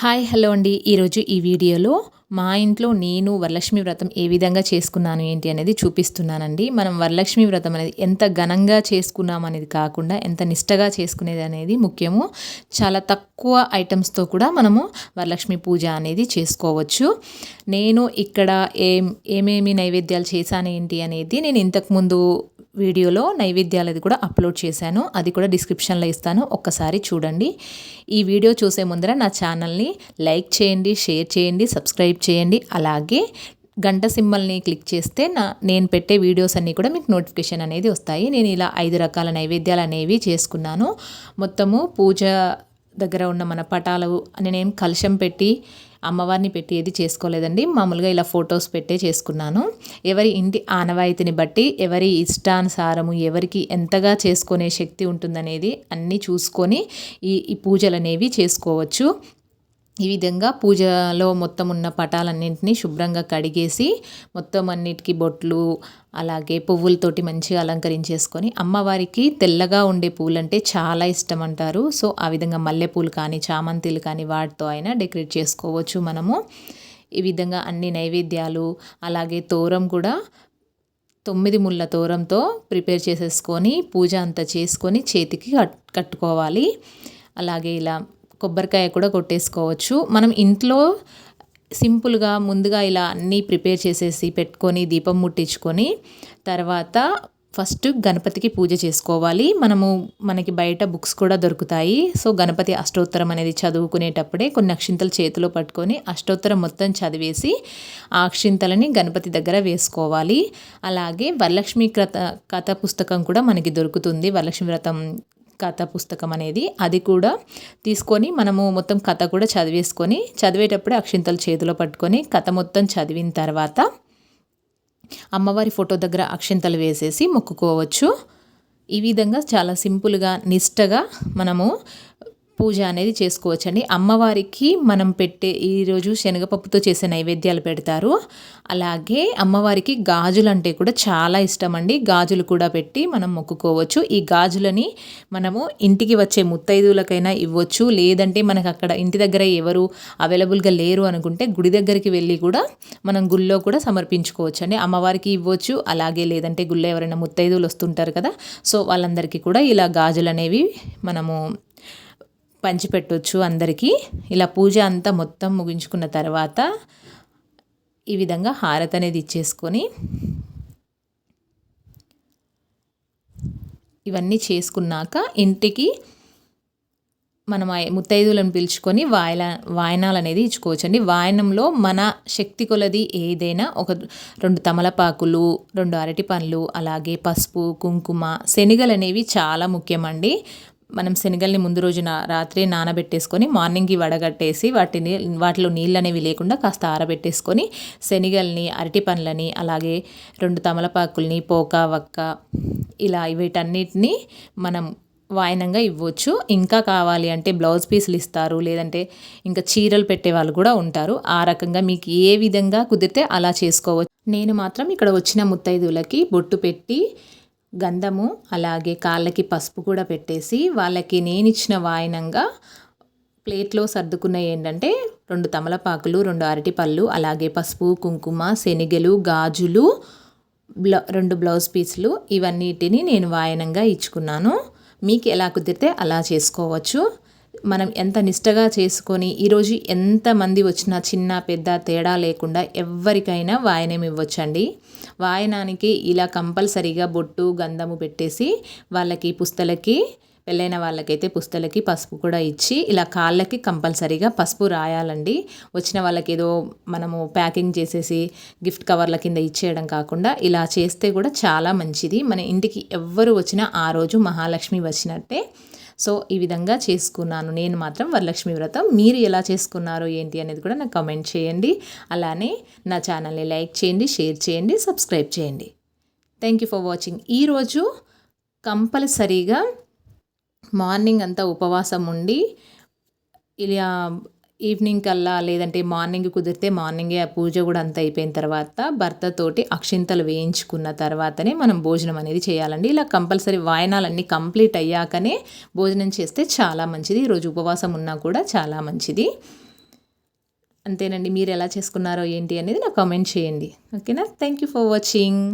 Hi hello అండి. ఈరోజు ఈ వీడియోలో మా ఇంట్లో నేను వరలక్ష్మి వ్రతం ఏ విధంగా చేసుకున్నాను ఏంటి అనేది చూపిస్తున్నానండి. మనం వరలక్ష్మి వ్రతం అనేది ఎంత ఘనంగా చేసుకున్నాం అనేది కాకుండా ఎంత నిష్టగా చేసుకునేది అనేది ముఖ్యము. చాలా తక్కువ ఐటమ్స్తో కూడా మనము వరలక్ష్మి పూజ అనేది చేసుకోవచ్చు. నేను ఇక్కడ ఏం ఏమేమి నైవేద్యాలు చేశాను ఏంటి అనేది నేను ఇంతకుముందు వీడియోలో నైవేద్యాలది కూడా అప్లోడ్ చేశాను. అది కూడా డిస్క్రిప్షన్లో ఇస్తాను. ఒక్కసారి చూడండి. ఈ వీడియో చూసే ముందర నా ఛానల్ని లైక్ చేయండి షేర్ చేయండి సబ్స్క్రైబ్ చేయండి. అలాగే గంట సింబల్ని క్లిక్ చేస్తే నా నేను పెట్టే వీడియోస్ అన్నీ కూడా మీకు నోటిఫికేషన్ అనేది వస్తాయి. నేను ఇలా ఐదు రకాల నైవేద్యాలు అనేవి చేసుకున్నాను. మొత్తము పూజ దగ్గర ఉన్న మన పటాలు నేనేం కలశం పెట్టి అమ్మవారిని పెట్టి ఏది చేసుకోలేదండి. మామూలుగా ఇలా ఫొటోస్ పెట్టే చేసుకున్నాను. ఎవరి ఇంటి ఆనవాయితీని బట్టి ఎవరి ఇష్టానుసారము ఎవరికి ఎంతగా చేసుకునే శక్తి ఉంటుందనేది అన్నీ చూసుకొని ఈ ఈ పూజలు అనేవి చేసుకోవచ్చు. ఈ విధంగా పూజలో మొత్తం ఉన్న పటాలన్నింటినీ శుభ్రంగా కడిగేసి మొత్తం అన్నిటికీ బొట్లు అలాగే పువ్వులతోటి మంచిగా అలంకరించేసుకొని అమ్మవారికి తెల్లగా ఉండే పూలంటే చాలా ఇష్టం అంటారు సో ఆ విధంగా మల్లెపూలు కానీ చామంతిలు కానీ వాటితో అయినా డెకరేట్ చేసుకోవచ్చు మనము. ఈ విధంగా అన్ని నైవేద్యాలు అలాగే తోరం కూడా తొమ్మిది ముళ్ళ తోరంతో ప్రిపేర్ చేసేసుకొని పూజ అంతా చేసుకొని చేతికి కట్టుకోవాలి. అలాగే ఇలా కొబ్బరికాయ కూడా కొట్టేసుకోవచ్చు. మనం ఇంట్లో సింపుల్గా ముందుగా ఇలా అన్నీ ప్రిపేర్ చేసేసి పెట్టుకొని దీపం ముట్టించుకొని తర్వాత ఫస్ట్ గణపతికి పూజ చేసుకోవాలి. మనము మనకి బయట బుక్స్ కూడా దొరుకుతాయి. సో గణపతి అష్టోత్తరం అనేది చదువుకునేటప్పుడే కొన్ని అక్షింతలు చేతిలో పట్టుకొని అష్టోత్తరం మొత్తం చదివేసి ఆ అక్షింతలని గణపతి దగ్గర వేసుకోవాలి. అలాగే వరలక్ష్మి కథ కథ పుస్తకం కూడా మనకి దొరుకుతుంది. వరలక్ష్మి వ్రతం కథ పుస్తకం అనేది అది కూడా తీసుకొని మనము మొత్తం కథ కూడా చదివేసుకొని చదివేటప్పుడే అక్షింతలు చేతిలో పట్టుకొని కథ మొత్తం చదివిన తర్వాత అమ్మవారి ఫోటో దగ్గర అక్షింతలు వేసేసి మొక్కుకోవచ్చు. ఈ విధంగా చాలా సింపుల్గా నిష్టగా మనము పూజ అనేది చేసుకోవచ్చండి. అమ్మవారికి మనం పెట్టే ఈరోజు శనగపప్పుతో చేసే నైవేద్యాలు పెడతారు. అలాగే అమ్మవారికి గాజులు అంటే కూడా చాలా ఇష్టం అండి గాజులు కూడా పెట్టి మనం మొక్కుకోవచ్చు. ఈ గాజులని మనము ఇంటికి వచ్చే ముత్తైదువులకైనా ఇవ్వచ్చు. లేదంటే మనకు అక్కడ ఇంటి దగ్గర ఎవరు అవైలబుల్గా లేరు అనుకుంటే గుడి దగ్గరికి వెళ్ళి కూడా మనం గుళ్ళో కూడా సమర్పించుకోవచ్చు అండి అమ్మవారికి ఇవ్వచ్చు. అలాగే లేదంటే గుళ్ళో ఎవరైనా ముత్తైదువులు వస్తుంటారు కదా. సో వాళ్ళందరికీ కూడా ఇలా గాజులు అనేవి మనము పంచిపెట్టవచ్చు అందరికీ. ఇలా పూజ అంతా మొత్తం ముగించుకున్న తర్వాత ఈ విధంగా హారతి అనేది ఇచ్చేసుకొని ఇవన్నీ చేసుకున్నాక ఇంటికి మనం ముత్తైదులను పిలుచుకొని వాయన వాయనాలు అనేది ఇచ్చుకోవచ్చు అండి వాయనంలో మన శక్తి కొలది ఏదైనా ఒక రెండు తమలపాకులు రెండు అరటి పండ్లు అలాగే పసుపు కుంకుమ శనగలు అనేవి చాలా ముఖ్యమండి. మనం శనగల్ని ముందు రోజున రాత్రి నానబెట్టేసుకొని మార్నింగ్కి వడగట్టేసి వాటిని వాటిలో నీళ్ళు అనేవి లేకుండా కాస్త ఆరబెట్టేసుకొని శనగల్ని అరటి పండ్లని అలాగే రెండు తమలపాకుల్ని పోక వక్క ఇలా వీటన్నిటిని మనం వాయనంగా ఇవ్వచ్చు. ఇంకా కావాలి అంటే బ్లౌజ్ పీసులు ఇస్తారు లేదంటే ఇంకా చీరలు పెట్టే వాళ్ళు కూడా ఉంటారు. ఆ రకంగా మీకు ఏ విధంగా కుదిరితే అలా చేసుకోవచ్చు. నేను మాత్రం ఇక్కడ వచ్చిన ముత్తైదులకి బొట్టు పెట్టి గంధము అలాగే కాళ్ళకి పసుపు కూడా పెట్టేసి వాళ్ళకి నేనిచ్చిన వాయనంగా ప్లేట్లో సర్దుకున్న ఏంటంటే రెండు తమలపాకులు రెండు అరటిపళ్ళు అలాగే పసుపు కుంకుమ శనిగలు గాజులు బ్ల రెండు బ్లౌజ్ పీసులు ఇవన్నిటిని నేను వాయనంగా ఇచ్చుకున్నాను. మీకు ఎలా కుదిరితే అలా చేసుకోవచ్చు. మనం ఎంత నిష్టగా చేసుకొని ఈరోజు ఎంతమంది వచ్చినా చిన్న పెద్ద తేడా లేకుండా ఎవరికైనా వాయనం ఇవ్వచ్చండి. వాయనానికి ఇలా కంపల్సరీగా బొట్టు గంధము పెట్టేసి వాళ్ళకి పుస్తలకి పెళ్ళైన వాళ్ళకైతే పుస్తలకి పసుపు కూడా ఇచ్చి ఇలా కాళ్ళకి కంపల్సరీగా పసుపు రాయాలండి. వచ్చిన వాళ్ళకి ఏదో మనము ప్యాకింగ్ చేసేసి గిఫ్ట్ కవర్ల కింద ఇచ్చేయడం కాకుండా ఇలా చేస్తే కూడా చాలా మంచిది. మన ఇంటికి ఎవ్వరు వచ్చినా ఆ రోజు మహాలక్ష్మి వచ్చినట్టే సో ఈ విధంగా చేసుకున్నాను. నేను మాత్రం వరలక్ష్మి వ్రతం. మీరు ఎలా చేసుకున్నారు ఏంటి అనేది కూడా నాకు కమెంట్ చేయండి. అలానే నా ఛానల్ని లైక్ చేయండి షేర్ చేయండి సబ్స్క్రైబ్ చేయండి. Thank you for watching. ఈరోజు కంపల్సరీగా మార్నింగ్ అంతా ఉపవాసం ఉండి ఇలా ఈవినింగ్ కల్లా లేదంటే మార్నింగ్ కుదిరితే మార్నింగే ఆ పూజ కూడా అంత అయిపోయిన తర్వాత భర్తతోటి అక్షింతలు వేయించుకున్న తర్వాతనే మనం భోజనం అనేది చేయాలండి. ఇలా కంపల్సరీ వాయనాలన్నీ కంప్లీట్ అయ్యాకనే భోజనం చేస్తే చాలా మంచిది. ఈరోజు ఉపవాసం ఉన్నా కూడా చాలా మంచిది. అంతేనండి. మీరు ఎలా చేసుకున్నారో ఏంటి అనేది నాకు కామెంట్ చేయండి. ఓకేనా? Thank you for watching